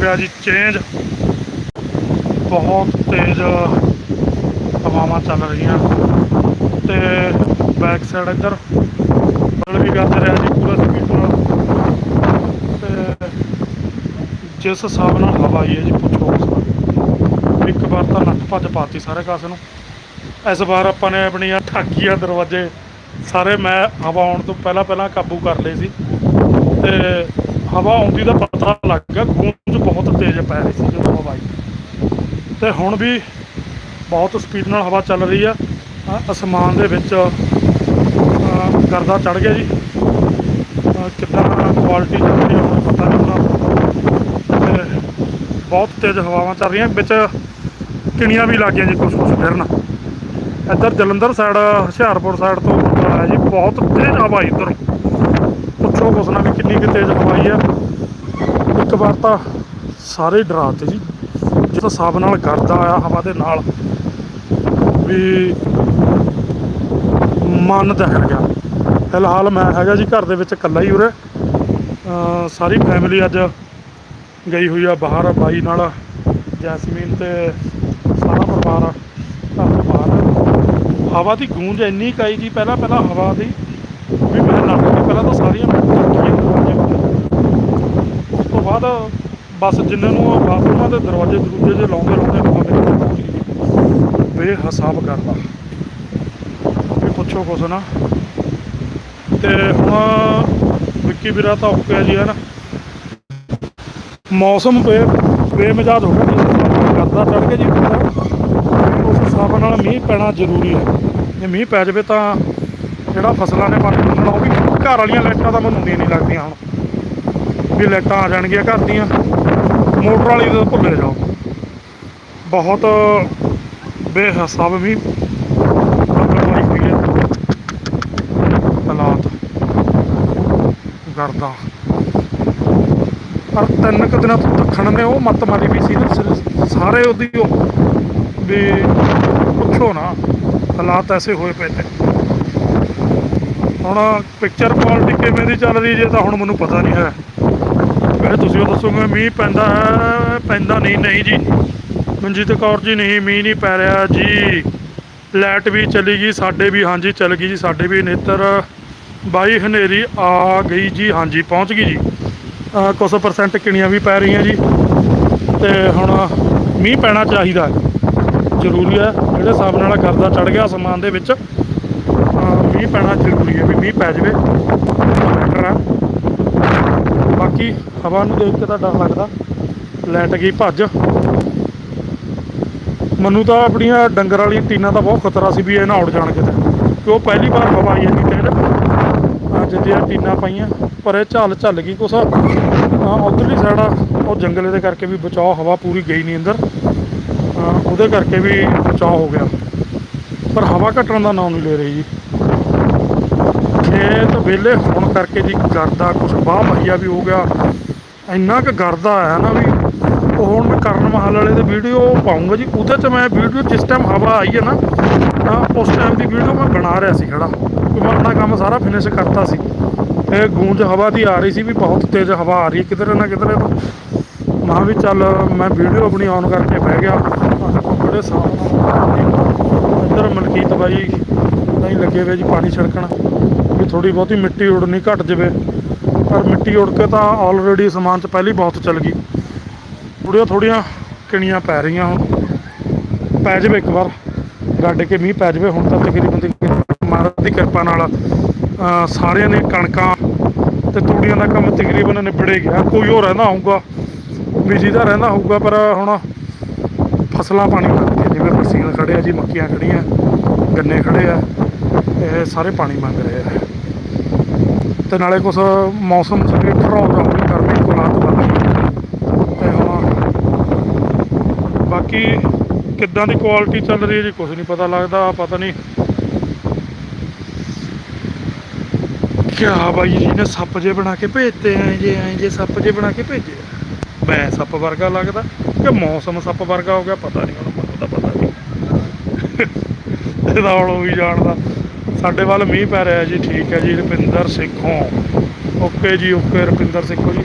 ਗਿਆ ਜੀ ਚੇਂਜ ਬਹੁਤ ਤੇਜ਼ ਹਵਾਵਾਂ ਚੱਲ ਰਹੀਆਂ। ਤੇ ਬੈਕ ਸਾਈਡ ਇੱਧਰ ਬਦਲ ਵੀ ਗੱਜ ਰਿਹਾ ਜੀ, ਪੂਰਾ ਸਪੀਡ ਨਾਲ। ਤੇ ਜਿਸ ਹਿਸਾਬ ਨਾਲ ਹਵਾ ਆਈ ਹੈ ਜੀ, ਪੁੱਛੋ ਕੁਛ ਇੱਕ ਵਾਰ ਤਾਂ ਨੱਠ ਭੱਜ ਪਾਤੀ ਸਾਰੇ ਕਾਸ ਨੂੰ। ਇਸ ਵਾਰ ਆਪਾਂ ਨੇ ਆਪਣੀਆਂ ਠਾਕੀਆਂ ਦਰਵਾਜ਼ੇ ਸਾਰੇ ਮੈਂ ਹਵਾ ਆਉਣ ਤੋਂ ਪਹਿਲਾਂ ਪਹਿਲਾਂ ਕਾਬੂ ਕਰ ਲਏ ਸੀ। ਤੇ ਹਵਾ ਆਉਂਦੀ ਦਾ ਪਤਾ ਲੱਗ ਗਿਆ ਗੂੰਜ ਬਹੁਤ ਤੇਜ਼ ਪੈ ਰਹੀ ਸੀ ਜਦੋਂ ਹਵਾ ਆਈ। ਤੇ ਹੁਣ ਵੀ ਬਹੁਤ ਸਪੀਡ ਨਾਲ ਹਵਾ ਚੱਲ ਰਹੀ ਆ। ਅਸਮਾਨ ਦੇ ਵਿੱਚ ਗਰਦਾ ਚੜ ਗਿਆ ਜੀ। ਅ, ਕਿੱਦਾਂ ਕੁਆਲਿਟੀ ਚੱਲ ਰਹੀ ਆ ਪਤਾ ਨਹੀਂ ਹੁੰਦਾ। ਤੇ ਬਹੁਤ ਤੇਜ਼ ਹਵਾਵਾਂ ਚੱਲ ਰਹੀਆਂ ਵਿੱਚ ਕਿਣੀਆਂ ਵੀ ਲੱਗ ਗਈਆਂ ਜੀ ਕੁਛ ਕੁਛ ਫਿਰਨ ਇੱਧਰ ਜਲੰਧਰ ਸਾਈਡ ਹੁਸ਼ਿਆਰਪੁਰ ਸਾਈਡ ਤੋਂ ਆਇਆ ਜੀ ਬਹੁਤ ਤੇਜ਼ ਹਵਾ ਇੱਧਰ। ਪੁੱਛੋ ਕੁਛ ਨਾ ਵੀ ਕਿੰਨੀ ਕੁ ਤੇਜ਼ ਹਵਾਈ ਆਈ ਆ। ਇੱਕ ਵਾਰ ਤਾਂ ਸਾਰੇ ਡਰਾਤੇ ਜੀ। ਜਿਸ ਹਿਸਾਬ ਨਾਲ ਗਰਦਾ ਆਇਆ ਹਵਾ ਦੇ ਨਾਲ ਵੀ ਮਨ ਦਹਿਲ ਗਿਆ। ਫਿਲਹਾਲ ਮੈਂ ਹੈਗਾ ਜੀ ਘਰ ਦੇ ਵਿੱਚ ਇਕੱਲਾ ਹੀ ਉਰੇ। ਸਾਰੀ ਫੈਮਿਲੀ ਅੱਜ ਗਈ ਹੋਈ ਆ ਬਾਹਰ, ਬਾਈ ਨਾਲ, ਜੈਸਮੀਨ ਤੇ ਸਾਰਾ ਪਰਿਵਾਰ, ਘਰ ਤੋਂ ਬਾਹਰ ਹਵਾ ਦੀ ਗੂੰਜ ਇੰਨੀ ਕਾਈ ਜੀ ਪਹਿਲਾਂ ਪਹਿਲਾਂ ਹਵਾ ਦੀ ਵੀ ਮੈਂ ਨੱਠ ਕੇ ਪਹਿਲਾਂ ਤਾਂ ਸਾਰੀਆਂ ਠੱਕੀਆਂ ਦਰਵਾਜ਼ੇ ਬੰਦ ਉਸ ਤੋਂ ਬਾਅਦ ਬਸ ਜਿੰਨੇ ਨੂੰ ਬਸ ਉਹਨਾਂ ਦੇ ਦਰਵਾਜ਼ੇ ਦਰੂਜੇ ਜੇ ਲਾਉਂਦੇ ਲਾਉਂਦੇ ਬੰਦੇ ਮੇਰੇ ਕੋਲ ਪਹੁੰਚ ਗਈ ਬੇਹਿਸਾਬ ਕਰਦਾ। ਵੀ ਪੁੱਛੋ ਕੁਛ ਨਾ। ਤੇ ਹੁਣ ਵਿੱਕੀ ਵੀਰਾ ਤਾਂ ਓਕੇ ਆ ਜੀ ਹੈ ਨਾ ਮੌਸਮ ਬੇ ਬੇਮਿਜਾਜ ਹੋ ਗਿਆ ਕਰਦਾ ਚੜ ਕੇ ਜੀ ਉਸ ਹਿਸਾਬ ਨਾਲ ਮੀਂਹ ਪੈਣਾ ਜ਼ਰੂਰੀ ਹੈ। ਜੇ ਮੀਂਹ ਪੈ ਜਾਵੇ ਤਾਂ ਜਿਹੜਾ ਫਸਲਾਂ ਨੇ ਪਾਣੀ ਮੰਗਣਾ ਉਹ ਵੀ ਘਰ ਵਾਲੀਆਂ ਲਾਈਟਾਂ ਤਾਂ ਮੈਨੂੰ ਨਹੀਂ ਲੱਗਦੀਆਂ ਹੁਣ। ਵੀ ਲਾਈਟਾਂ ਆ ਜਾਣਗੀਆਂ ਘਰ ਦੀਆਂ। ਮੋਟਰ ਵਾਲੀ ਤਾਂ ਭੁੱਲੇ ਜਾਓ। ਬਹੁਤ ਬੇਹਿਸਾਬ ਵੀ ਹਾਲਾਤ ਕਰਦਾ ਪਰ ਤਿੰਨ ਕੁ ਦਿਨਾਂ ਤੋਂ ਦੱਖਣ ਨੇ ਉਹ ਮੱਤ ਮਾਰੀ ਵੀ ਸੀ ਨਾ, ਸਾਰੇ ਉਹਦੀ ਉਹ ਵੀ ਪੁੱਛੋ ਨਾ, ਹਾਲਾਤ ਐਸੇ ਹੋਏ ਪਏ ਤੇ। ਹੁਣ ਪਿਕਚਰ ਕੁਆਲਿਟੀ ਕਿਵੇਂ ਦੀ ਚੱਲ ਰਹੀ ਜੇ ਤਾਂ ਹੁਣ ਮੈਨੂੰ ਪਤਾ ਨਹੀਂ ਹੈ। ਵੈਸੇ ਤੁਸੀਂ ਉਹ ਦੱਸੋਗੇ ਮੀਂਹ ਪੈਂਦਾ ਹੈ, ਪੈਂਦਾ ਨਹੀਂ ਨਹੀਂ ਜੀ। ਮਨਜੀਤ ਕੌਰ ਜੀ, ਨਹੀਂ, ਮੀਂਹ ਨਹੀਂ ਪੈ ਰਿਹਾ ਜੀ। ਲਾਈਟ ਵੀ ਚਲੀ ਗਈ, ਸਾਡੇ ਵੀ, ਹਾਂਜੀ, ਚੱਲ ਗਈ ਜੀ, ਸਾਡੇ ਵੀ ਨੇਤਰ ਬਾਈ ਹਨੇਰੀ ਆ ਗਈ ਜੀ, ਹਾਂਜੀ, ਪਹੁੰਚ ਗਈ ਜੀ। ਅਹ ਕੁਛ ਪਰਸੈਂਟ ਕਿਣੀਆਂ ਵੀ ਪੈ ਰਹੀਆਂ ਜੀ। ਤੇ ਹੁਣ ਮੀਂਹ ਪੈਣਾ ਚਾਹੀਦਾ ਜ਼ਰੂਰੀ ਹੈ, ਜਿਹੜੇ ਹਿਸਾਬ ਨਾਲ ਕਰਦਾ ਚੜ ਗਿਆ ਅਸਮਾਨ ਦੇ ਵਿੱਚ ਮੀਂਹ ਪੈਣਾ ਜ਼ਰੂਰੀ ਹੈ ਵੀ ਮੀਂਹ ਪੈ ਜਾਵੇ। ਬੈਟਰ ਹੈ ਬਾਕੀ ਹਵਾ ਨੂੰ ਦੇਖ ਕੇ ਤਾਂ ਡਰ ਲੱਗਦਾ। ਲੈਟ ਗਈ ਭੱਜ। ਮੈਨੂੰ ਤਾਂ ਆਪਣੀਆਂ ਡੰਗਰ ਵਾਲੀਆਂ ਟੀਨਾਂ ਦਾ ਬਹੁਤ ਖਤਰਾ ਸੀ ਵੀ ਇਹ ਨਾ ਉੱਡ ਜਾਣ ਕਿਤੇ। ਕਿ ਉਹ ਪਹਿਲੀ ਵਾਰ ਹਵਾ ਆਈ ਇੰਨੀ ਤੇਜ਼। ਅੱਜ ਦੀਆਂ ਟੀਨਾਂ ਪਾਈਆਂ, ਪਰ ਇਹ ਝੱਲ ਝੱਲ ਗਈ ਕੁਛ। ਉਧਰਲੀ ਸਾਈਡ ਆ, ਉਹ ਜੰਗਲੇ ਦੇ ਕਰਕੇ ਵੀ ਬਚਾਓ, ਹਵਾ ਪੂਰੀ ਗਈ ਨਹੀਂ ਅੰਦਰ। ਉਹਦੇ ਕਰਕੇ ਵੀ ਬਚਾਓ ਹੋ ਗਿਆ। ਪਰ ਹਵਾ ਘਟਣ ਦਾ ਨਾਮ ਨਹੀਂ ਲੈ ਰਹੀ ਜੀ। ਖੇਤ ਵਿਹਲੇ ਹੋਣ ਕਰਕੇ ਜੀ ਗਰਦਾ ਕੁਛ ਬਾਹ ਮਹੀਆ ਵੀ ਹੋ ਗਿਆ। ਇੰਨਾ ਕੁ ਗਰਦਾ ਆਇਆ ਨਾ ਵੀ, ਉਹ ਹੁਣ ਮੈਂ ਕਰਨ ਮਹਲ ਵਾਲੇ ਦੇ ਵੀਡੀਓ ਪਾਉਂਗਾ ਜੀ। ਉਹਦੇ 'ਚ ਮੈਂ ਵੀਡੀਓ ਜਿਸ ਟਾਈਮ ਹਵਾ ਆਈ ਹੈ ਨਾ, ਤਾਂ ਉਸ ਟਾਈਮ ਦੀ ਵੀਡੀਓ ਮੈਂ ਬਣਾ ਰਿਹਾ ਸੀ ਖੜਾ। ਕਿ ਮੈਂ ਆਪਣਾ ਕੰਮ ਸਾਰਾ ਫਿਨਿਸ਼ ਕਰਤਾ ਸੀ। ਇਹ ਗੂੰਜ ਹਵਾ ਦੀ ਆ ਰਹੀ ਸੀ ਵੀ ਬਹੁਤ ਤੇਜ਼ ਹਵਾ ਆ ਰਹੀ ਹੈ, ਕਿਧਰੇ ਨਾ ਕਿਧਰੇ ਤੋਂ। ਮਾਂ ਵੀ ਚੱਲ ਮੈਂ ਵੀਡੀਓ ਆਪਣੀ ਔਨ ਕਰਕੇ ਬਹਿ ਗਿਆ। ਬੜੇ ਸਾਹ ਨਾਲ। ਇੱਧਰ ਮਲਕੀਤ ਬਾਈ, ਨਹੀਂ ਲੱਗੇ ਹੋਏ ਜੀ ਪਾਣੀ ਛਿੜਕਣ। ਵੀ ਥੋੜੀ ਬਹੁਤੀ ਮਿੱਟੀ ਉੜਨੀ ਘਟ ਜਾਵੇ। ਪਰ ਮਿੱਟੀ ਉੜ ਕੇ ਤਾਂ ਆਲਰੇਡੀ ਸਮਾਨ 'ਚ ਪਹਿਲੀ ਬਹੁਤ ਚੱਲ ਗਈ। ਥੋੜੀਆਂ ਥੋੜੀਆਂ ਕਿਣੀਆਂ ਪੈ ਰਹੀਆਂ ਹੁਣ। ਪੈ ਜਾਵੇ ਇੱਕ ਵਾਰ। ਗੱਡ ਕੇ ਮੀਂਹ ਪੈ ਜਾਵੇ, ਹੁਣ ਤਾਂ ਤਕਰੀਬਨ ਤਕਰੀਬਨ ਮਾਰਤ ਦੀ ਕਿਰਪਾ ਨਾਲ ਸਾਰਿਆਂ ਨੇ ਕਣਕਾਂ ਤੇ ਤੂੜੀਆਂ ਦਾ ਕੰਮ ਤਕਰੀਬਨ ਨਿਬੜੇ ਗਿਆ। ਕੋਈ ਹੋਰ ਰਹਿੰਦਾ ਹੋਊਗਾ ਵੀ ਜਿਹਦਾ ਰਹਿੰਦਾ ਹੋਊਗਾ, ਪਰ ਹੁਣ ਫਸਲਾਂ ਪਾਣੀ ਮੰਗਦੀਆਂ ਜਿਵੇਂ ਬਰਸੀਨ ਖੜੇ ਆ ਜੀ, ਮੱਕੀਆਂ ਖੜੀਆਂ ਗੰਨੇ ਖੜੇ ਆ, ਇਹ ਸਾਰੇ ਪਾਣੀ ਮੰਗ ਰਹੇ ਆ। ਤੇ ਨਾਲੇ ਕੁਛ ਮੌਸਮ ਚ ਵੀ ਠਰੋ ਗਰਮੀ ਕੁਲਾਤ ਵੱਧ ਗਈ ਤੇ ਹੁਣ ਬਾਕੀ ਕਿੱਦਾਂ ਦੀ ਕੁਆਲਿਟੀ ਚੱਲ ਰਹੀ ਹੈ ਜੀ ਕੁਝ ਨਹੀਂ ਪਤਾ ਲੱਗਦਾ, ਪਤਾ ਨਹੀਂ। ਕਿਆ ਬਾਈ ਜੀ ਨੇ ਸੱਪ ਜੇ ਬਣਾ ਕੇ ਭੇਜਤੇ, ਐ ਜੇ ਐ ਜੇ ਸੱਪ ਜੇ ਬਣਾ ਕੇ ਭੇਜੇ। ਆ। ਬੈ ਸੱਪ ਵਰਗਾ ਲੱਗਦਾ, ਕਿ ਮੌਸਮ ਸੱਪ ਵਰਗਾ ਹੋ ਗਿਆ, ਪਤਾ ਨਹੀਂ ਹੁਣ, ਮੈਨੂੰ ਤਾਂ ਪਤਾ ਨਹੀਂ। ਇਹਦਾ ਹੁਣ ਉਹ ਵੀ ਜਾਣਦਾ। ਸਾਡੇ ਵੱਲ ਮੀਂਹ ਪੈ ਰਿਹਾ ਜੀ, ਠੀਕ ਹੈ ਜੀ, ਰੁਪਿੰਦਰ ਸਿੰਘੋਂ ਓਕੇ ਜੀ, ਓਕੇ, ਰੁਪਿੰਦਰ ਸਿੰਘੋ ਜੀ।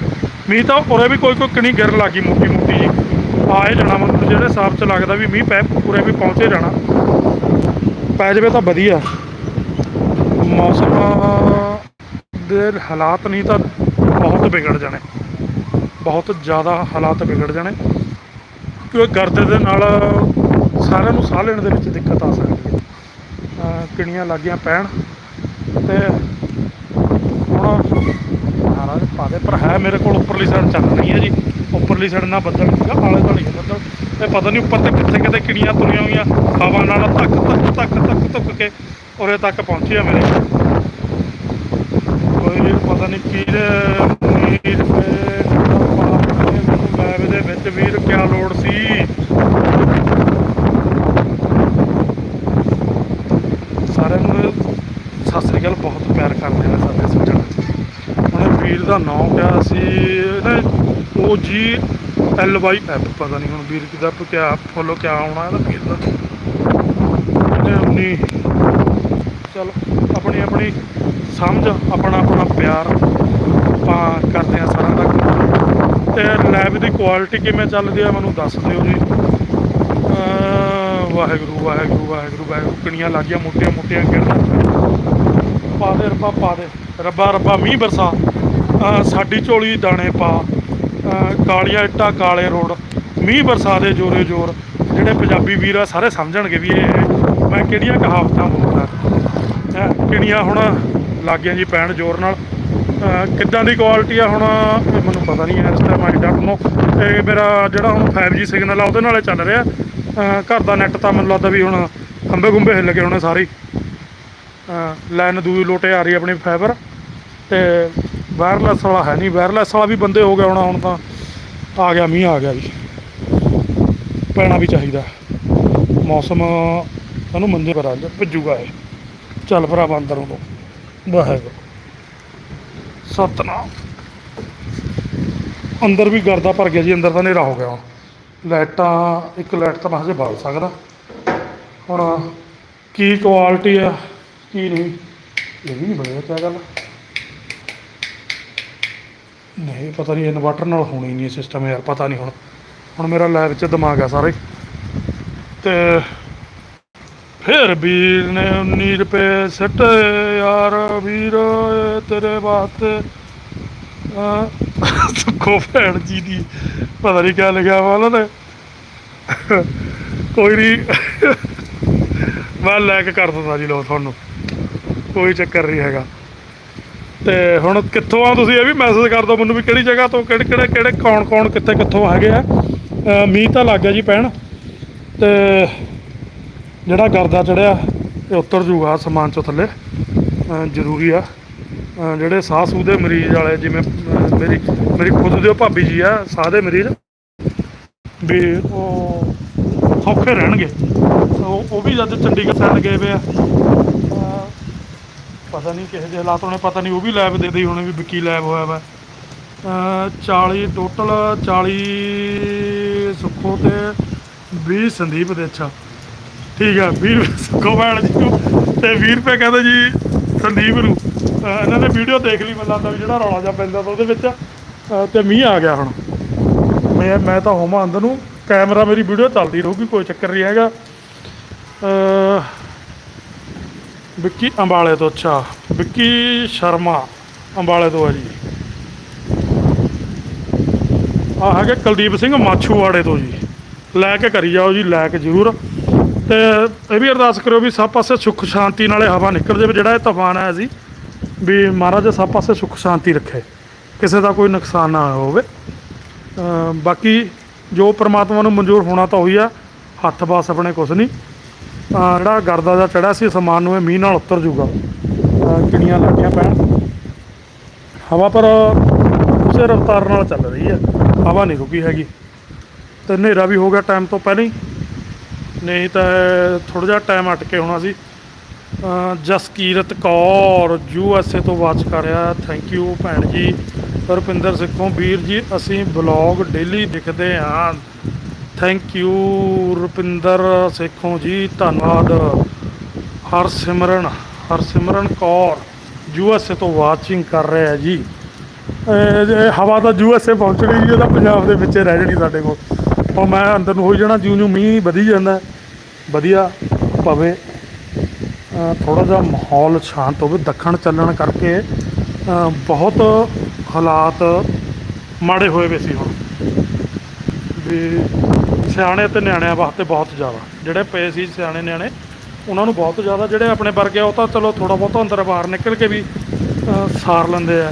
ਮੀਂਹ ਤਾਂ ਉਰੇ ਵੀ ਕੋਈ ਕੋਈ ਕਣੀ ਗਿਰ ਲੱਗੀ ਮੋਟੀ ਮੋਟੀ ਜੀ। ਆਏ ਜਾਣਾ ਮਤਲਬ ਜਿਹੜੇ ਹਿਸਾਬ 'ਚ ਲੱਗਦਾ ਵੀ ਮੀਂਹ ਪੈ ਪੂਰੇ ਵੀ ਪਹੁੰਚੇ ਜਾਣਾ। ਪੈ ਜਾਵੇ ਤਾਂ ਵਧੀਆ। ਮੌਸਮ ਦੇ ਹਾਲਾਤ ਨਹੀਂ ਤਾਂ ਬਹੁਤ ਵਿਗੜ ਜਾਣੇ। ਬਹੁਤ ਜ਼ਿਆਦਾ ਹਾਲਾਤ ਵਿਗੜ ਜਾਣੇ। ਕਿਉਂਕਿ ਗਰਦ ਦੇ ਨਾਲ ਸਾਰਿਆਂ ਨੂੰ ਸਾਹ ਲੈਣ ਦੇ ਵਿੱਚ ਦਿੱਕਤ ਆ ਸਕਦੀ ਹੈ। ਕਿਣੀਆਂ ਲੱਗੀਆਂ ਪੈਣ ਤੇ ਹੁਣ ਮਹਾਰਾਜ ਪਾ ਦੇ ਪਰ ਹੈ ਮੇਰੇ ਕੋਲ ਉੱਪਰਲੀ ਸਾਈਡ ਚੱਲ ਰਹੀ ਹੈ ਜੀ। ਉੱਪਰਲੀ ਸਾਈਡ ਨਾਲ ਬੱਦਲ ਹੈਗਾ ਆਲੇ ਦੁਆਲੇ ਬੱਦਲ। ਤੇ ਪਤਾ ਨਹੀਂ ਉੱਪਰ ਤੇ ਕਿੱਥੇ ਕਿਤੇ ਕਿਣੀਆਂ ਤੁਰੀਆਂ ਹੋਈਆਂ, ਹਵਾ ਨਾਲ ਧੱਕ ਧੱਕ ਧੱਕ ਧੱਕ ਧੁੱਕ ਕੇ ਉਰੇ ਤੱਕ ਪਹੁੰਚੀ ਆ ਮੇਰੇ। ਕੋਈ ਪਤਾ ਨਹੀਂ ਕਿਹਦੇ ਵੀਰ ਤੇ ਮੈਨੂੰ ਲੈਬ ਦੇ ਵਿੱਚ ਵੀਰ, ਕਿਆ ਲੋੜ ਸੀ ਸਾਰਿਆਂ ਨੂੰ ਸਤਿ ਸ੍ਰੀ ਅਕਾਲ, ਬਹੁਤ ਪਿਆਰ ਕਰਦੇ ਨੇ ਸਾਡੇ ਸੱਜਣ ਉਹਨੇ ਵੀਰ ਦਾ ਨਾਮ ਕਿਹਾ ਸੀ ਨਾ ਉਹ ਜੀ ਐਲ ਵਾਈ ਐਫ ਪਤਾ ਨਹੀਂ ਹੁਣ ਵੀਰ ਕਿਦਾ ਕਿਆ ਫੋਲੋ ਕਿਆ ਆਉਣਾ ਇਹਦਾ ਵੀਰ ਦਾ। ਇਹਨੇ ਆਪਣੀ, ਚਲ ਆਪਣੀ ਆਪਣੀ ਸਮਝ, ਆਪਣਾ ਆਪਣਾ ਪਿਆਰ ਆਪਾਂ ਕਰਦੇ ਆ ਸਾਰਿਆਂ ਦਾ। ਤੇ ਲੈਬ ਦੀ ਕੁਆਲਿਟੀ ਕਿਵੇਂ ਚੱਲਦੀ ਆ ਮੈਨੂੰ ਦੱਸ ਦਿਓ ਜੀ। ਅਹ ਵਾਹਿਗੁਰੂ ਵਾਹਿਗੁਰੂ ਵਾਹਿਗੁਰੂ ਵਾਹਿਗੁਰੂ ਕਿਣੀਆਂ ਲੱਗੀਆਂ ਮੋਟੀਆਂ ਮੋਟੀਆਂ ਗਿਰਨ ਪਾ ਦੇ, ਰੱਬਾ ਪਾ ਦੇ। ਰੱਬਾ ਰੱਬਾ, ਮੀਂਹ ਬਰਸਾ। ਸਾਡੀ ਝੋਲੀ ਦਾਣੇ ਪਾ। ਕਾਲੀਆਂ ਇੱਟਾਂ, ਕਾਲੇ ਰੋਡ ਮੀਂਹ ਬਰਸਾ ਦੇ ਜੋਰੇ ਜੋਰ। ਜਿਹੜੇ ਪੰਜਾਬੀ ਵੀਰ ਆ, ਸਾਰੇ ਸਮਝਣਗੇ ਵੀ ਇਹ ਮੈਂ ਕਿਹੜੀਆਂ ਕਹਾਵਤਾਂ ਬੋਲਦਾ। ਕਿਹੜੀਆਂ ਹੁਣ ਲੱਗੀਆਂ ਜੀ ਪੈਣ ਜ਼ੋਰ ਨਾਲ। ਕਿੱਦਾਂ ਦੀ ਕੁਆਲਿਟੀ ਆ ਹੁਣ, ਇਹ ਮੈਨੂੰ ਪਤਾ ਨਹੀਂ ਇਸ ਟਾਈਮ ਆਈ ਡੋਂਟ ਨੋ ਇਹ ਮੇਰਾ ਜਿਹੜਾ ਹੁਣ 5G ਸਿਗਨਲ ਆ, ਉਹਦੇ ਨਾਲੇ ਚੱਲ ਰਿਹਾ। ਘਰ ਦਾ ਨੈਟ ਤਾਂ ਮੈਨੂੰ ਲੱਗਦਾ ਵੀ ਹੁਣ ਖੰਬੇ ਖੁੰਬੇ ਹਿੱਲ ਗਏ ਹੋਣੇ ਸਾਰੇ। ਲਾਈਨ ਦੂਈ ਲੋਟੇ ਆ ਰਹੀ ਆਪਣੀ ਫਾਈਬਰ ਤੇ ਵਾਇਰਲੈਸ ਵਾਲਾ ਹੈ ਨਹੀਂ। ਵਾਇਰਲੈਸ ਵਾਲਾ ਵੀ ਬੰਦੇ ਹੋ ਗਿਆ ਹੋਣਾ ਹੁਣ ਤਾਂ। ਆ ਗਿਆ, ਮੀਂਹ ਆ ਗਿਆ ਜੀ ਪੈਣਾ ਵੀ ਚਾਹੀਦਾ। ਮੌਸਮ ਸਾਨੂੰ ਮੰਦੇ ਪਰ ਆ ਜਾ ਭਿੱਜੂਗਾ ਇਹ। ਚੱਲ ਭਰਾ ਅੰਦਰੋਂ ਤੋਂ। ਵਾਹਿਗੁਰੂ। ਸਤਨਾਮ। ਅੰਦਰ ਵੀ ਗਰਦਾ ਭਰ ਗਿਆ ਜੀ, ਅੰਦਰ ਤਾਂ ਹਨੇਰਾ ਹੋ ਗਿਆ ਹੁਣ। ਲਾਈਟਾਂ, ਇੱਕ ਲਾਈਟ ਤਾਂ ਮੈਂ ਹਜੇ ਬਾਲ ਸਕਦਾ। ਹੁਣ ਕੀ ਕੁਆਲਿਟੀ ਆ? ਕੀ ਨਹੀਂ? ਇਹ ਵੀ ਨਹੀਂ ਬਣਿਆ ਕਿਆ ਗੱਲ। ਨਹੀਂ, ਪਤਾ ਨਹੀਂ ਇਨਵਰਟਰ ਨਾਲ ਹੋਣੀ ਨਹੀਂ ਸਿਸਟਮ ਯਾਰ, ਪਤਾ ਨਹੀਂ ਹੁਣ। ਹੁਣ ਮੇਰਾ ਲੈਬ 'ਚ ਦਿਮਾਗ ਆ ਸਾਰੇ। ਤੇ ਫਿਰ ਵੀਰ ਨੇ 19 ਰੁਪਏ ਸਿੱਟ ਯਾਰ, ਵੀਰ ਤੇਰੇ ਵਾਸਤੇ। ਅਹ ਸੁੱਖੋ ਭੈਣ ਜੀ ਦੀ, ਪਤਾ ਨਹੀਂ ਕਿਆ ਲਿਖਿਆ ਵਾ ਉਹਨਾਂ ਨੇ। ਕੋਈ ਨਹੀਂ ਮੈਂ ਕੇ ਕਰ ਦਿੰਦਾ ਜੀ ਲੋ ਤੁਹਾਨੂੰ। ਕੋਈ ਚੱਕਰ ਨਹੀਂ ਹੈਗਾ। ਤੇ ਹੁਣ ਕਿੱਥੋਂ ਆ ਤੁਸੀਂ ਇਹ ਵੀ ਮੈਸੇਜ ਕਰ ਦਿਓ ਮੈਨੂੰ ਵੀ ਕਿਹੜੀ ਜਗ੍ਹਾ ਤੋਂ ਕਿਹੜੇ ਕਿਹੜੇ ਕਿਹੜੇ ਕੌਣ ਕੌਣ ਕਿੱਥੇ ਕਿੱਥੋਂ ਹੈਗੇ ਆ। ਮੀਂਹ ਤਾਂ ਲੱਗ ਗਿਆ ਜੀ ਪੈਣ। ਤੇ ਜਿਹੜਾ ਗਰਦਾ ਚੜਿਆ, ਇਹ ਉਤਰ ਜੂਗਾ ਸਮਾਨ ਚੋਂ ਥੱਲੇ। ਜ਼ਰੂਰੀ ਆ। ਜਿਹੜੇ ਸਾਹ ਸੂਹ ਦੇ ਮਰੀਜ਼ ਵਾਲੇ, ਜਿਵੇਂ ਮੇਰੀ ਮੇਰੀ ਖੁਦ ਦੇ ਉਹ ਭਾਬੀ ਜੀ ਆ, ਸਾਹ ਦੇ ਮਰੀਜ਼, ਵੀ ਉਹ ਸੌਖੇ ਰਹਿਣਗੇ। ਉਹ ਉਹ ਵੀ ਜਦ ਚੰਡੀਗੜ੍ਹ ਸਾਈਡ ਗਏ ਵੇ ਆ ਪਤਾ ਨਹੀਂ ਕਿਸੇ ਜਿਹੇ ਹਾਲਾਤ ਹੋਣੇ, ਪਤਾ ਨਹੀਂ ਉਹ ਵੀ ਲੈਬ ਦੇ ਦੇ ਹੋਣੇ ਵੀ ਵਿੱਕੀ ਲੈਬ ਹੋਇਆ ਵਾ। ਅਹ 40 ਟੋਟਲ 40 ਸੁੱਖੋ ਤੇ 20 ਸੰਦੀਪ ਦੇ ਅੱਛਾ। ਠੀਕ ਆ 20 ਸੁੱਖੋ ਭੈਣ ਜੀ ਨੂੰ ਤੇ 20 ਰੁਪਏ ਕਹਿੰਦੇ ਜੀ ਸੰਦੀਪ ਨੂੰ। ਇਹਨਾਂ ਨੇ ਵੀਡੀਓ ਦੇਖ ਲਈ, ਮੈਨੂੰ ਲੱਗਦਾ ਵੀ ਜਿਹੜਾ ਰੌਲਾ ਜਿਹਾ ਪੈਂਦਾ ਤਾਂ ਉਹਦੇ ਵਿੱਚ। ਅਹ ਤੇ ਮੀਂਹ ਆ ਗਿਆ ਹੁਣ। ਮੈਂ ਮੈਂ ਤਾਂ ਹੋਵਾਂ ਅੰਦਰ ਨੂੰ। ਕੈਮਰਾ ਮੇਰੀ ਵੀਡੀਓ ਚੱਲਦੀ ਰਹੂਗੀ, ਕੋਈ ਚੱਕਰ ਨਹੀਂ ਹੈਗਾ। ਵਿੱਕੀ ਅੰਬਾਲੇ ਤੋਂ, ਅੱਛਾ। ਵਿੱਕੀ ਸ਼ਰਮਾ ਅੰਬਾਲੇ ਤੋਂ ਆ ਜੀ। ਆ ਹੈਗੇ ਕੁਲਦੀਪ ਸਿੰਘ ਮਾਛੂਵਾੜੇ ਤੋਂ ਜੀ। ਲੈ ਕੇ ਕਰੀ ਜਾਓ ਜੀ, ਲੈ ਕੇ ਜ਼ਰੂਰ। ਤੇ ਇਹ ਵੀ ਅਰਦਾਸ ਕਰਿਓ ਵੀ ਸਭ ਪਾਸੇ ਸੁੱਖ ਸ਼ਾਂਤੀ ਨਾਲੇ ਹਵਾ ਨਿਕਲ ਜਾਵੇ। ਜਿਹੜਾ ਇਹ ਤੂਫਾਨ ਆਇਆ ਸੀ ਵੀ ਮਹਾਰਾਜ ਸਭ ਪਾਸੇ ਸੁੱਖ ਸ਼ਾਂਤੀ ਰੱਖੇ। ਕਿਸੇ ਦਾ ਕੋਈ ਨੁਕਸਾਨ ਨਾ ਹੋਵੇ। ਬਾਕੀ ਜੋ ਪ੍ਰਮਾਤਮਾ ਨੂੰ ਮਨਜ਼ੂਰ ਹੋਣਾ ਤਾਂ ਉਹੀ ਆ। ਹੱਥ ਬਾਸ ਆਪਣੇ ਕੁਛ ਨਹੀਂ। ਜਿਹੜਾ ਗਰਦਾ ਦਾ ਚੜਾ ਸੀ, ਸਮਾਨ ਨੂੰ ਇਹ ਮੀਂਹ ਨਾਲ ਉਤਰ ਜੂਗਾ ਅਹ ਕਿਣੀਆਂ ਲੱਗੀਆਂ ਪੈਣ। ਹਵਾ ਪਰ ਉਸੇ ਰਫ਼ਤਾਰ ਨਾਲ ਚੱਲ ਰਹੀ ਹੈ। ਹਵਾ ਨਹੀਂ ਰੁਕੀ ਹੈਗੀ। ਤੇ ਹਨੇਰਾ ਵੀ ਹੋ ਗਿਆ ਟਾਈਮ ਤੋਂ ਪਹਿਲਾਂ ਹੀ। ਨਹੀਂ ਤਾਂ ਥੋੜਾ ਜਿਹਾ ਟਾਈਮ ਅਟ ਕੇ ਹੋਣਾ ਸੀ। Jaskirat Kaur, U S A ਤੋਂ ਵਾਚ ਕਰ ਰਿਹਾ। ਥੈਂਕ ਯੂ ਭੈਣ ਜੀ। ਰੁਪਿੰਦਰ ਸਿੱਖੋਂ। ਵੀਰ ਜੀ, ਅਸੀਂ ਬਲੌਗ ਡੇਲੀ ਦੇਖਦੇ ਹਾਂ ਥੈਂਕ ਯੂ ਰੁਪਿੰਦਰ ਸੇਖੋਂ ਜੀ, ਧੰਨਵਾਦ। Harsimran Harsimran Kaur U S A ਤੋਂ ਵਾਚਿੰਗ ਕਰ ਰਿਹਾ ਜੀ। ਇਹ ਹਵਾ ਤਾਂ ਯੂ ਯੂਐਸਏ ਏ ਪਹੁੰਚਣੀ ਜੀ ਇਹਦਾ ਪੰਜਾਬ ਦੇ ਵਿੱਚ ਰਹਿ ਜਣੀ ਸਾਡੇ ਕੋਲ। ਉਹ ਮੈਂ ਅੰਦਰ ਨੂੰ ਹੋਈ ਜਾਣਾ, ਜਿਉਂ ਜਿਉਂ ਮੀਂਹ ਵਧੀ ਜਾਂਦਾ, ਵਧੀਆ ਪਵੇ ਥੋੜਾ ਜਿਹਾ ਮਾਹੌਲ ਸ਼ਾਂਤ ਹੋਵੇ, ਦੱਖਣ ਚੱਲਣ ਕਰਕੇ ਬਹੁਤ ਹਾਲਾਤ ਮਾੜੇ ਹੋਏ ਵੇ ਸੀ ਹੁਣ। ਵੀ ਸਿਆਣੇ ਤੇ ਨਿਆਣਿਆਂ ਵਾਸਤੇ ਬਹੁਤ ਜ਼ਿਆਦਾ। ਜਿਹੜੇ ਪਏ ਸੀ ਸਿਆਣੇ ਨਿਆਣੇ, ਉਹਨਾਂ ਨੂੰ ਬਹੁਤ ਜ਼ਿਆਦਾ। ਜਿਹੜੇ ਆਪਣੇ ਵਰਗੇ ਆ, ਉਹ ਤਾਂ ਚਲੋ ਥੋੜਾ ਬਹੁਤ ਅੰਦਰ ਬਾਹਰ ਨਿਕਲ ਕੇ ਵੀ ਸਾਰ ਲੈਂਦੇ ਆ।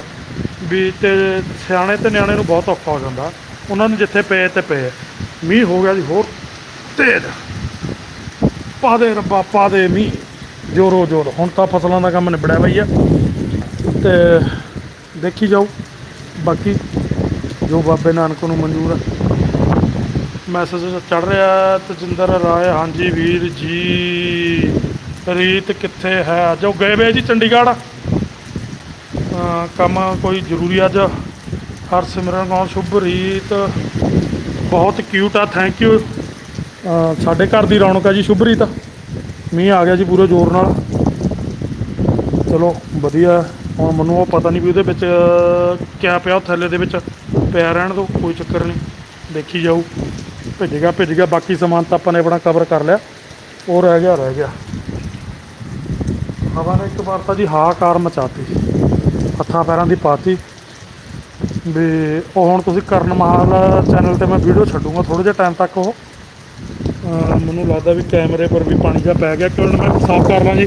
ਵੀ ਤੇ ਸਿਆਣੇ ਤੇ ਨਿਆਣੇ ਨੂੰ ਬਹੁਤ ਔਖਾ ਹੋ ਜਾਂਦਾ। ਉਹਨਾਂ ਨੂੰ ਜਿੱਥੇ ਪਏ ਤੇ ਪਏ ਮੀਂਹ ਹੋ ਗਿਆ ਜੀ, ਹੋਰ ਤੇਜ਼। ਪਾ ਦੇ ਰੱਬਾ, ਪਾ ਦੇ ਮੀਂਹ। ਜੋਰੋ, ਜੋਰ। ਹੁਣ ਤਾਂ ਫਸਲਾਂ ਦਾ ਕੰਮ ਨਿਬੜਿਆ ਬਈ ਆ। ਤੇ ਦੇਖੀ ਜਾਓ। ਬਾਕੀ ਜੋ ਬਾਬੇ ਨਾਨਕ ਨੂੰ ਮਨਜ਼ੂਰ ਹੈ ਮੈਸੇਜ ਚੜ ਰਿਹਾ ਤਜਿੰਦਰ ਰਾਏ, ਹਾਂਜੀ ਵੀਰ ਜੀ। ਰੀਤ ਕਿੱਥੇ ਹੈ? ਅੱਜ ਉਹ ਗਏ ਵੇ ਜੀ ਚੰਡੀਗੜ੍ਹ। ਕੰਮ ਕੋਈ ਜ਼ਰੂਰੀ ਅੱਜ। ਹਰ ਸਿਮਰਨ ਕੌਰ ਸ਼ੁਭ ਰੀਤ ਬਹੁਤ ਕਿਊਟ ਆ ਥੈਂਕ ਯੂ ਸਾਡੇ ਘਰ ਦੀ ਰੌਣਕ ਆ ਜੀ ਸ਼ੁਭ ਰੀਤ ਮੀਂਹ ਆ ਗਿਆ ਜੀ ਪੂਰੇ ਜ਼ੋਰ ਨਾਲ। ਚਲੋ, ਵਧੀਆ ਹੁਣ ਮੈਨੂੰ ਉਹ ਪਤਾ ਨਹੀਂ ਵੀ ਉਹਦੇ ਵਿੱਚ ਕਿਆ ਪਿਆ, ਉਹ ਥੱਲੇ ਦੇ ਵਿੱਚ ਪਿਆ ਰਹਿਣ ਦੋ ਕੋਈ ਚੱਕਰ ਨਹੀਂ। ਦੇਖੀ ਜਾਊ। ਭਿੱਜ ਗਿਆ ਭਿੱਜ ਗਿਆ ਬਾਕੀ ਸਮਾਨ ਤਾਂ ਆਪਾਂ ਨੇ ਆਪਣਾ ਕਵਰ ਕਰ ਲਿਆ। ਉਹ ਰਹਿ ਗਿਆ ਰਹਿ ਗਿਆ। ਹਵਾ ਨੇ ਇੱਕ ਵਾਰ ਤਾਂ ਜੀ ਹਾਕਾਰ ਮਚਾਤੀ। ਹੱਥਾਂ ਪੈਰਾਂ ਦੀ ਪਾਤੀ। ਵੀ ਉਹ ਹੁਣ ਤੁਸੀਂ ਕਰਨ ਮਹਾਲ ਚੈਨਲ ਤੇ ਮੈਂ ਵੀਡੀਓ ਛੱਡੂਗਾ ਥੋੜੇ ਜਿਹਾ ਟਾਈਮ ਤੱਕ ਉਹ। ਮੈਨੂੰ ਲੱਗਦਾ ਵੀ ਕੈਮਰੇ ਪਰ ਵੀ ਪਾਣੀ ਜਿਹਾ ਪੈ ਗਿਆ। ਕਿਉਂ ਮੈਂ ਸਾਫ਼ ਕਰ ਲਾਂ ਜੀ।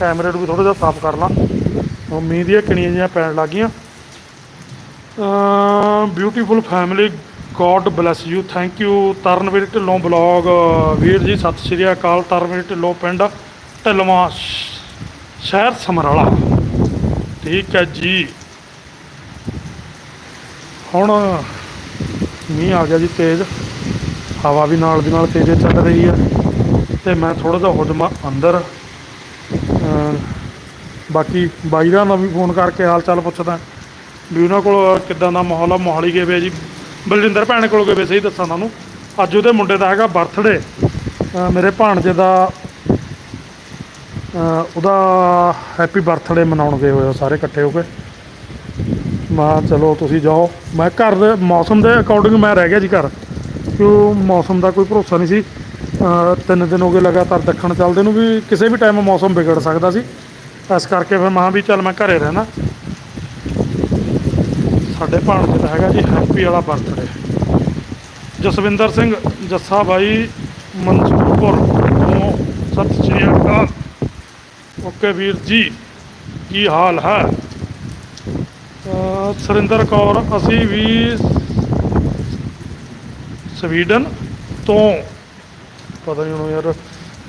ਕੈਮਰੇ ਨੂੰ ਵੀ ਥੋੜਾ ਜਿਹਾ ਸਾਫ਼ ਕਰ ਲਾਂ। ਉਹ ਮੀਂਹ ਦੀਆਂ ਕਿਣੀਆਂ ਜਿਹੀਆਂ ਪੈਣ ਲੱਗ ਗਈਆਂ beautiful family god bless you, thank you. Tarnveer Dhillon blog, ਵੀਰ ਜੀ, ਸਤਿ ਸ਼੍ਰੀ ਅਕਾਲ। ਤਰਨਵੀਰ ਢਿੱਲੋਂ ਪਿੰਡ ਢਿੱਲਵਾਂ, ਸ਼ਹਿਰ ਸਮਰਾਲਾ। ਠੀਕ ਹੈ ਜੀ। ਹੁਣ ਮੀਂਹ ਆ ਗਿਆ ਜੀ ਤੇਜ਼। ਹਵਾ ਵੀ ਨਾਲ ਦੀ ਨਾਲ ਤੇਜ਼ ਚੱਲ ਰਹੀ ਹੈ ਤੇ ਮੈਂ ਥੋੜਾ ਜਿਹਾ ਹੋ ਜਾਵਾਂ ਅੰਦਰ ਬਾਕੀ ਬਾਈਰਾਂ ਦਾ ਵੀ ਫੋਨ ਕਰਕੇ ਹਾਲ ਚਾਲ ਪੁੱਛਦਾ। ਵੀ ਉਹਨਾਂ ਕੋਲ ਕਿੱਦਾਂ ਦਾ ਮਾਹੌਲ ਆ, ਮੋਹਾਲੀ ਗਏ ਵੇ ਜੀ? ਬਲਜਿੰਦਰ ਭੈਣ ਕੋਲ ਗਏ ਸਹੀ ਦੱਸਾਂ ਤੁਹਾਨੂੰ? ਅੱਜ ਉਹਦੇ ਮੁੰਡੇ ਦਾ ਹੈਗਾ ਬਰਥਡੇ ਮੇਰੇ ਭਾਣਜੇ ਦਾ ਉਹਦਾ ਹੈਪੀ ਬਰਥਡੇ ਮਨਾਉਣ ਗਏ ਹੋਏ ਆ ਸਾਰੇ ਇਕੱਠੇ ਹੋ ਕੇ। ਮੈਂ ਚਲੋ ਤੁਸੀਂ ਜਾਓ। ਮੈਂ ਘਰ ਦੇ ਮੌਸਮ ਦੇ ਅਕੋਰਡਿੰਗ ਮੈਂ ਰਹਿ ਗਿਆ ਜੀ ਘਰ। ਕਿਉਂ ਮੌਸਮ ਦਾ ਕੋਈ ਭਰੋਸਾ ਨਹੀਂ ਸੀ। ਤਿੰਨ ਦਿਨ ਹੋ ਗਏ ਲਗਾਤਾਰ ਦੱਖਣ ਚੱਲਦੇ ਨੂੰ ਵੀ ਕਿਸੇ ਵੀ ਟਾਈਮ ਮੌਸਮ ਵਿਗੜ ਸਕਦਾ ਸੀ। ਇਸ ਕਰਕੇ ਫਿਰ ਮੈਂ ਕਿਹਾ ਵੀ ਚੱਲ ਮੈਂ ਘਰੇ ਰਹਿਣਾ। ਸਾਡੇ ਭਾਣਜੇ ਦਾ ਹੈਗਾ ਜੀ, ਹੈਪੀ ਵਾਲਾ ਬਰਥਡੇ ਜਸਵਿੰਦਰ ਸਿੰਘ ਜੱਸਾ ਬਾਈ ਮਨਸੂਰਪੁਰ ਤੋਂ ਸਤਿ ਸ਼੍ਰੀ ਅਕਾਲ। ਓਕੇ ਵੀਰ ਜੀ, ਕੀ ਹਾਲ ਹੈ? ਅਹ ਸੁਰਿੰਦਰ ਕੌਰ, ਅਸੀਂ ਵੀ ਸਵੀਡਨ ਤੋਂ। ਪਤਾ ਨਹੀਂ ਹੁਣ ਯਾਰ,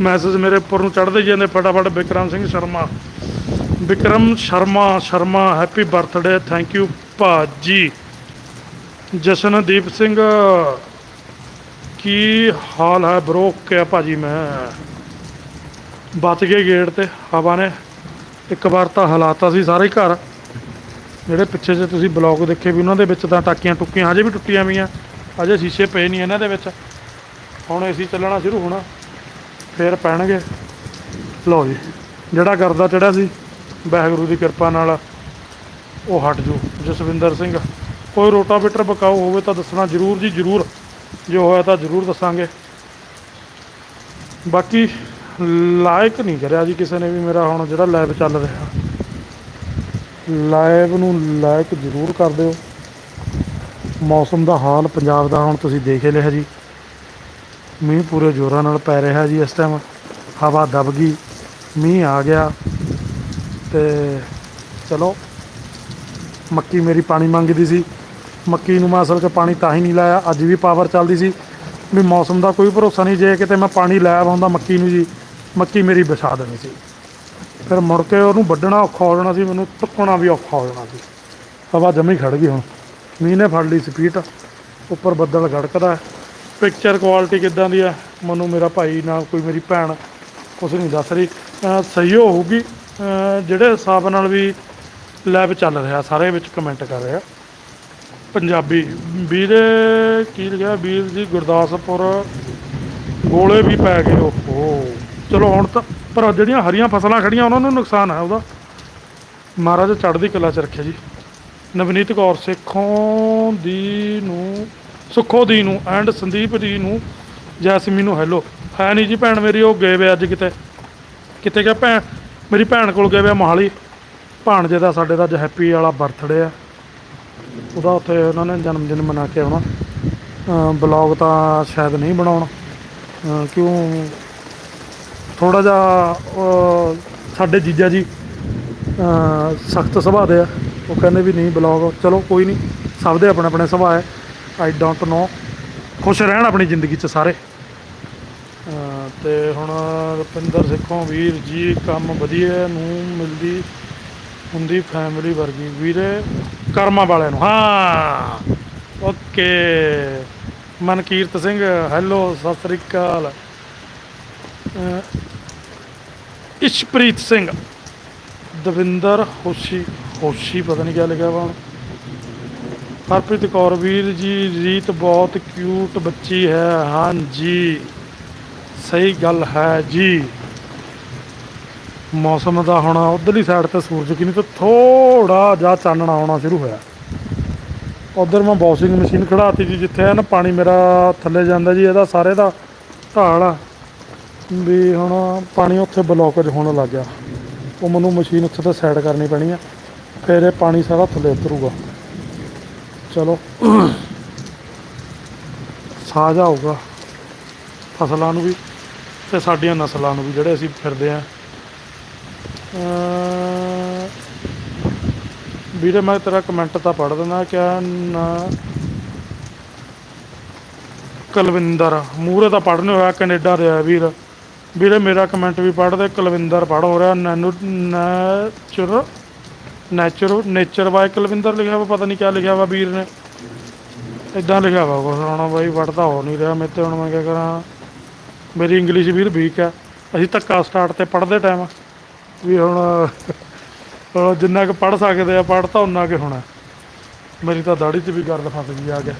ਮੈਸੇਜ ਮੇਰੇ ਉੱਪਰ ਨੂੰ ਚੜ੍ਹਦੇ ਜਾਂਦੇ, ਫਟਾਫਟ Vikram Singh Sharma. Vikram Sharma Sharma, happy birthday thank you ਭਾਜੀ, ਜਸ਼ਨਦੀਪ ਸਿੰਘ, ਕੀ ਹਾਲ ਹੈ ਬਰੋ ਕਿਆ ਭਾਜੀ ਮੈਂ। ਬਚ ਗਏ ਗੇਟ ਤੇ, ਹਵਾ ਨੇ ਇੱਕ ਵਾਰ ਤਾਂ ਹਲਾਤਾ ਸੀ ਸਾਰੇ ਘਰ। ਜਿਹੜੇ ਪਿੱਛੇ ਜੇ ਤੁਸੀਂ ਬਲੌਗ ਦੇਖੇ ਵੀ, ਉਹਨਾਂ ਦੇ ਵਿੱਚ ਤਾਂ ਟਾਕੀਆਂ ਟੁੱਕੀਆਂ ਹਜੇ ਵੀ ਟੁੱਟੀਆਂ ਵੀਆਂ ਅਜੇ ਸ਼ੀਸ਼ੇ ਪਏ ਨਹੀਂ ਇਹਨਾਂ ਦੇ ਵਿੱਚ। ਹੁਣ ਏਸੀ ਚੱਲਣਾ ਸ਼ੁਰੂ ਹੋਣਾ। ਫੇਰ ਪੈਣਗੇ। ਲਓ ਜੀ, ਜਿਹੜਾ ਕਰਦਾ ਚੜਿਆ ਸੀ, ਵਾਹਿਗੁਰੂ ਦੀ ਕਿਰਪਾ ਨਾਲ ਉਹ ਹਟ ਜੂ ਜਸਵਿੰਦਰ ਸਿੰਘ। ਕੋਈ ਰੋਟਾਵੇਟਰ ਬਕਾਓ ਹੋਵੇ ਤਾਂ ਦੱਸਣਾ ਜ਼ਰੂਰ ਜੀ, ਜ਼ਰੂਰ। ਜੋ ਹੋਇਆ ਤਾਂ ਜ਼ਰੂਰ ਦੱਸਾਂਗੇ। ਬਾਕੀ ਲਾਇਕ ਨਹੀਂ ਕਰਿਆ ਜੀ ਕਿਸੇ ਨੇ ਵੀ ਮੇਰਾ ਹੁਣ ਜਿਹੜਾ ਲਾਈਵ ਚੱਲ ਰਿਹਾ। ਲਾਈਵ ਨੂੰ ਲਾਇਕ ਜ਼ਰੂਰ ਕਰ ਦਿਓ। ਮੌਸਮ ਦਾ ਹਾਲ ਪੰਜਾਬ ਦਾ ਹੁਣ ਤੁਸੀਂ ਦੇਖ ਹੀ ਲਿਆ ਜੀ। ਮੀਂਹ ਪੂਰੇ ਜ਼ੋਰਾਂ ਨਾਲ ਪੈ ਰਿਹਾ ਜੀ ਇਸ ਟਾਈਮ ਹਵਾ ਦਬ ਗਈ, ਮੀਂਹ ਆ ਗਿਆ। ਤੇ ਚਲੋ ਮੱਕੀ ਮੇਰੀ ਪਾਣੀ ਮੰਗਦੀ ਸੀ। ਮੱਕੀ ਨੂੰ ਮੈਂ ਅਸਲ 'ਚ ਪਾਣੀ ਤਾਂ ਹੀ ਨਹੀਂ ਲਾਇਆ, ਅੱਜ ਵੀ ਪਾਵਰ ਚੱਲਦੀ ਸੀ। ਵੀ ਮੌਸਮ ਦਾ ਕੋਈ ਭਰੋਸਾ ਨਹੀਂ, ਜੇ ਕਿਤੇ ਮੈਂ ਪਾਣੀ ਲਾਇਆ ਹੁੰਦਾ ਮੱਕੀ ਨੂੰ ਜੀ, ਮੱਕੀ ਮੇਰੀ ਵਿਛਾ ਦੇਣੀ ਸੀ। ਫਿਰ ਮੁੜ ਕੇ ਉਹਨੂੰ ਵੱਢਣਾ ਔਖਾ ਹੋ ਜਾਣਾ ਸੀ, ਮੈਨੂੰ ਟੁੱਕਣਾ ਵੀ ਔਖਾ ਹੋ ਜਾਣਾ ਸੀ। ਹਵਾ ਜਮੀ ਖੜ ਗਈ ਹੁਣ। ਮੀਂਹ ਨੇ ਫੜ ਲਈ ਸਪੀਡ ਉੱਪਰ ਬੱਦਲ ਗੜਕਦਾ ਪਿਕਚਰ ਕੁਆਲਿਟੀ ਕਿੱਦਾਂ ਦੀ ਹੈ? ਮੈਨੂੰ ਮੇਰਾ ਭਾਈ ਨਾ ਕੋਈ ਮੇਰੀ ਭੈਣ, ਕੁਛ ਨਹੀਂ ਦੱਸ ਰਹੀ। ਸਹੀ ਹੋਊਗੀ। ਜਿਹੜੇ ਹਿਸਾਬ ਨਾਲ ਵੀ ਲੈਬ ਚੱਲ ਰਿਹਾ, ਸਾਰੇ ਵਿੱਚ ਕਮੈਂਟ ਕਰ ਰਿਹਾ। ਪੰਜਾਬੀ, ਵੀਰੇ ਕੀ ਲਿਖਿਆ, ਵੀਰ ਜੀ ਗੁਰਦਾਸਪੁਰ, ਗੋਲੇ ਵੀ ਪੈ ਗਏ, ਓਹੋ। ਚਲੋ ਹੁਣ ਤਾਂ, ਪਰ ਜਿਹੜੀਆਂ ਹਰੀਆਂ ਫਸਲਾਂ ਖੜੀਆਂ ਉਹਨਾਂ ਨੂੰ ਨੁਕਸਾਨ ਹੈ ਉਹਦਾ। ਮਹਾਰਾਜ ਚੜ੍ਹਦੀ ਕਲਾ ਚ ਰੱਖਿਆ ਜੀ। ਨਵਨੀਤ ਕੌਰ ਸੇਖੋਂ ਦੀ ਨੂੰ, ਸੁੱਖੋ ਦੀ ਨੂੰ ਐਂਡ ਸੰਦੀਪ ਦੀ ਨੂੰ ਜੈਸਮੀ ਨੂੰ ਹੈਲੋ ਹੈ ਨਹੀਂ ਜੀ ਭੈਣ ਮੇਰੀ, ਉਹ ਗਏ ਵੇ ਅੱਜ ਕਿਤੇ। ਕਿਤੇ ਗਿਆ ਭੈਣ, ਮੇਰੀ ਭੈਣ ਕੋਲ ਗਏ ਵੇ ਆ ਮੋਹਾਲੀ। ਭਾਣਜੇ ਦਾ ਸਾਡੇ ਦਾ ਅੱਜ ਹੈਪੀ ਵਾਲਾ ਬਰਥਡੇ ਆ। ਉਹਦਾ ਉੱਥੇ ਉਹਨਾਂ ਨੇ ਜਨਮ ਦਿਨ ਮਨਾ ਕੇ ਆਉਣਾ। ਬਲੌਗ ਤਾਂ ਸ਼ਾਇਦ ਨਹੀਂ ਬਣਾਉਣ। ਕਿਉਂ? ਥੋੜਾ ਜਿਹਾ ਸਾਡੇ ਜੀਜਾ ਜੀ ਸਖਤ ਸੁਭਾਅ ਦੇ ਆ। ਉਹ ਕਹਿੰਦੇ ਵੀ ਨਹੀਂ ਬਲੌਗ ਚਲੋ ਕੋਈ ਨਹੀਂ ਸਭ ਦੇ ਆਪਣੇ ਆਪਣੇ ਸੁਭਾਅ ਹੈ ਆਈ ਡੋਂਟ ਨੋ ਖੁਸ਼ ਰਹਿਣ ਆਪਣੀ ਜ਼ਿੰਦਗੀ 'ਚ ਸਾਰੇ। ਅਹ, ਤੇ ਹੁਣ ਰੁਪਿੰਦਰ ਸਿੱਖੋਂ ਵੀਰ ਜੀ ਕੰਮ ਵਧੀਆ ਨੂੰ ਮਿਲਦੀ। ਹੁੰਦੀ ਫੈਮਿਲੀ ਵਰਗੀ, ਵੀਰੇ, ਕਰਮਾਂ ਵਾਲਿਆਂ ਨੂੰ। ਹਾਂ। ਓਕੇ। ਮਨਕੀਰਤ ਸਿੰਘ ਹੈਲੋ ਸਤਿ ਸ੍ਰੀ ਅਕਾਲ। ਇਸ਼ਪ੍ਰੀਤ ਸਿੰਘ। ਦਵਿੰਦਰ ਹੋਸ਼ੀ ਹੋਸ਼ੀ ਪਤਾ ਨਹੀਂ ਕਿਆ ਲਿਖਿਆ ਵਾ ਹਰਪ੍ਰੀਤ ਕੌਰ, ਵੀਰ ਜੀ, ਰੀਤ ਬਹੁਤ ਕਿਊਟ ਬੱਚੀ ਹੈ। ਹਾਂਜੀ। ਸਹੀ ਗੱਲ ਹੈ ਜੀ। ਮੌਸਮ ਦਾ ਹੁਣ ਉਧਰਲੀ ਸਾਈਡ ਤੇ ਸੂਰਜ ਕਿਨੀ ਤੋਂ ਥੋੜਾ ਜਿਹਾ ਚਾਨਣਾ ਆਉਣਾ ਸ਼ੁਰੂ ਹੋਇਆ। ਉਧਰ ਮੈਂ ਵਾਸ਼ਿੰਗ ਮਸ਼ੀਨ ਖੜਾਤੀ ਜੀ, ਜਿੱਥੇ ਹੈ ਨਾ ਪਾਣੀ ਮੇਰਾ ਥੱਲੇ ਜਾਂਦਾ ਜੀ, ਇਹਦਾ ਸਾਰੇ ਦਾ ਢਾਲ ਆ। ਵੀ ਹੁਣ ਪਾਣੀ ਉੱਥੇ ਬਲੋਕੇਜ ਹੋਣ ਲੱਗ ਗਿਆ। ਉਹ ਮੈਨੂੰ ਮਸ਼ੀਨ ਉੱਥੇ ਤਾਂ ਸਾਈਡ ਕਰਨੀ ਪੈਣੀ ਆ, ਫਿਰ ਇਹ ਪਾਣੀ ਸਾਰਾ ਥੱਲੇ ਉਤਰੂਗਾ। ਚਲੋ ਸਾਜਾ ਹੋਊਗਾ ਫਸਲਾਂ ਨੂੰ ਵੀ ਤੇ ਸਾਡੀਆਂ ਨਸਲਾਂ ਨੂੰ ਵੀ, ਜਿਹੜੇ ਅਸੀਂ ਫਿਰਦੇ ਆ। ਵੀਰੇ, ਮੈਂ ਤੇਰਾ ਕਮੈਂਟ ਤਾਂ ਪੜ੍ਹ ਦਿੰਦਾ, ਕਿਆ ਨਾ ਕੁਲਵਿੰਦਰ। ਮੂਹਰੇ ਤਾਂ ਪੜ੍ਹਨੇ ਹੋਇਆ, ਕੈਨੇਡਾ ਦੇ ਆ ਵੀਰ। ਵੀਰੇ, ਮੇਰਾ ਕਮੈਂਟ ਵੀ ਪੜ੍ਹਦੇ ਕੁਲਵਿੰਦਰ ਪੜ੍ਹ, ਹੋ ਰਿਹਾ Nano, nature nature, nature by Kulwinder ਲਿਖਿਆ ਵਾ, ਪਤਾ ਨਹੀਂ ਕਿਆ ਲਿਖਿਆ ਵਾ ਵੀਰ ਨੇ। ਇਦਾਂ ਲਿਖਿਆ ਵਾ ਕੁਛ, ਹੁਣ ਬਾਈ ਪੜ੍ਹਦਾ ਹੋ ਨਹੀਂ ਰਿਹਾ ਮੇਰੇ ਤੇ, ਹੁਣ ਮੈਂ ਕਿਆ ਕਰਾਂ। ਮੇਰੀ ਇੰਗਲਿਸ਼ ਵੀਰ ਵੀਕ ਆ। ਅਸੀਂ ਧੱਕਾ ਸਟਾਰਟ ਤੇ ਪੜ੍ਹਦੇ ਟਾਈਮ ਵੀ ਹੁਣ ਹੁਣ ਜਿੰਨਾ ਕੁ ਪੜ੍ਹ ਸਕਦੇ ਆ, ਪੜ੍ਹ ਤਾਂ ਉਨਾ ਕੁ ਹੋਣਾ। ਮੇਰੀ ਤਾਂ ਦਾੜੀ 'ਚ ਵੀ ਗਰਦ ਫਸ ਗਈ ਆ ਗਿਆ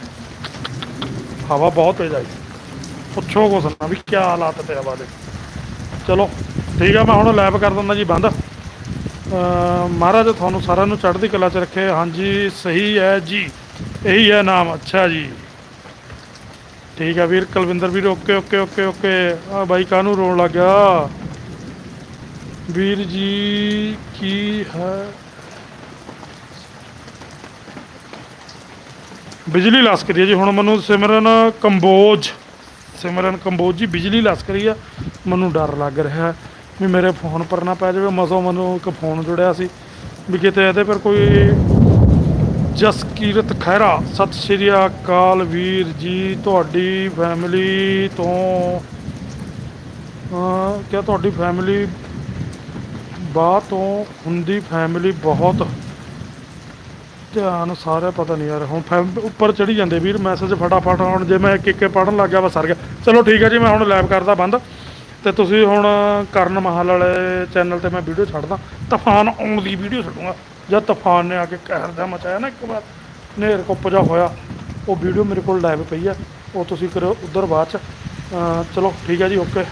ਹਵਾ ਬਹੁਤ ਤੇਜ਼ ਆਈ। ਪੁੱਛੋ ਕੁਛ ਨਾ ਵੀ ਕੀ ਹਾਲਾਤ ਤੇ ਹਵਾ ਦੇ ਚਲੋ, ਠੀਕ ਆ, ਮੈਂ ਹੁਣ ਲੈਬ ਕਰ ਦਿੰਦਾ ਜੀ, ਬੰਦ। ਮਹਾਰਾਜ, ਤੁਹਾਨੂੰ ਸਾਰਿਆਂ ਨੂੰ ਚੜ੍ਹਦੀ ਕਲਾ 'ਚ ਰੱਖੇ। ਹਾਂਜੀ, ਸਹੀ ਹੈ ਜੀ। ਇਹੀ ਹੈ ਨਾਮ। ਅੱਛਾ ਜੀ। ਠੀਕ ਆ ਵੀਰ, ਕੁਲਵਿੰਦਰ ਵੀਰ, ਓਕੇ ਓਕੇ ਓਕੇ ਓਕੇ। ਆ ਬਾਈ, ਕਾਹਨੂੰ ਰੋਣ ਲੱਗ ਗਿਆ? ਵੀਰ ਜੀ, ਕੀ ਹੈ? ਬਿਜਲੀ ਲਸਕ ਰਹੀ ਹੈ ਜੀ, ਹੁਣ ਮੈਨੂੰ ਸਿਮਰਨ ਕੰਬੋਜ ਸਿਮਰਨ ਕੰਬੋਜ ਜੀ, ਬਿਜਲੀ ਲਸਕ ਰਹੀ ਆ। ਮੈਨੂੰ ਡਰ ਲੱਗ ਰਿਹਾ ਵੀ ਮੇਰੇ ਫੋਨ ਪਰ ਨਾ ਪੈ ਜਾਵੇ ਮਸੋਂ ਮੈਨੂੰ ਇੱਕ ਫੋਨ ਜੁੜਿਆ ਸੀ ਵੀ ਕਿਤੇ ਇਹਦੇ ਪਰ ਕੋਈ ਜਸਕੀਰਤ ਖਹਿਰਾ। ਸਤਿ ਸ਼੍ਰੀ ਅਕਾਲ ਵੀਰ ਜੀ, ਤੁਹਾਡੀ ਫੈਮਿਲੀ ਤੋਂ ਕਿਆ ਤੁਹਾਡੀ ਫੈਮਿਲੀ ਬਾਅਦ ਤੋਂ ਹੁੰਦੀ ਫੈਮਿਲੀ ਬਹੁਤ ਧਿਆਨ, ਸਾਰਾ ਪਤਾ ਨਹੀਂ ਯਾਰ, ਹੁਣ ਫੈਮ- ਉੱਪਰ ਚੜੀ ਜਾਂਦੇ ਵੀਰ ਮੈਸੇਜ ਫਟਾਫਟ ਹੁਣ ਜੇ ਮੈਂ ਇੱਕ ਇੱਕ ਪੜਨ ਲੱਗ ਗਿਆ ਬਸ ਸਰ ਗਿਆ। ਚਲੋ ਠੀਕ ਹੈ ਜੀ, ਮੈਂ ਹੁਣ ਲੈਬ ਕਰਦਾ ਬੰਦ। ਤੇ ਤੁਸੀਂ ਹੁਣ ਕਰਨ ਮਹਾਲ ਵਾਲੇ ਚੈਨਲ ਤੇ ਮੈਂ ਵੀਡੀਓ ਛੱਡਦਾ। ਤੂਫਾਨ ਆਉਣ ਦੀ ਵੀਡੀਓ ਛੱਡੂੰਗਾ। ਜਦ ਤੂਫਾਨ ਨੇ ਆ ਕੇ ਕਹਿਰ ਦਾ ਮਚਾਇਆ ਨਾ, ਇੱਕ ਵਾਰ ਨੇਰ ਕੁੱਪ ਜਾ ਹੋਇਆ, ਉਹ ਵੀਡੀਓ ਮੇਰੇ ਕੋਲ ਲਾਈਵ ਪਈ ਆ ਉਹ ਤੁਸੀਂ ਕਰੋ ਉਧਰ ਬਾਅਦ ਚ। ਚਲੋ ਠੀਕ ਹੈ ਜੀ ਓਕੇ